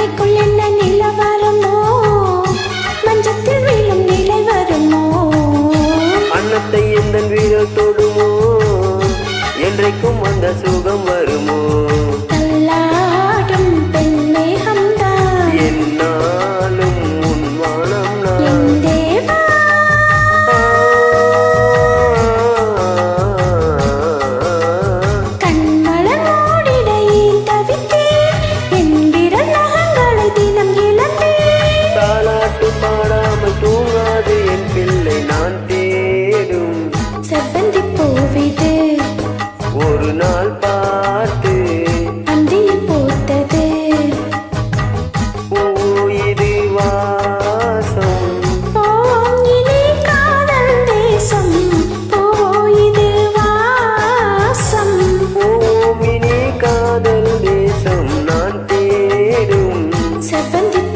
மங்கைக்குள் என்ன நில வருமோ? மஞ்சத்தில் வீழும் நிலை வருமோ? அன்னத்தை எந்த வீரல் அந்த seven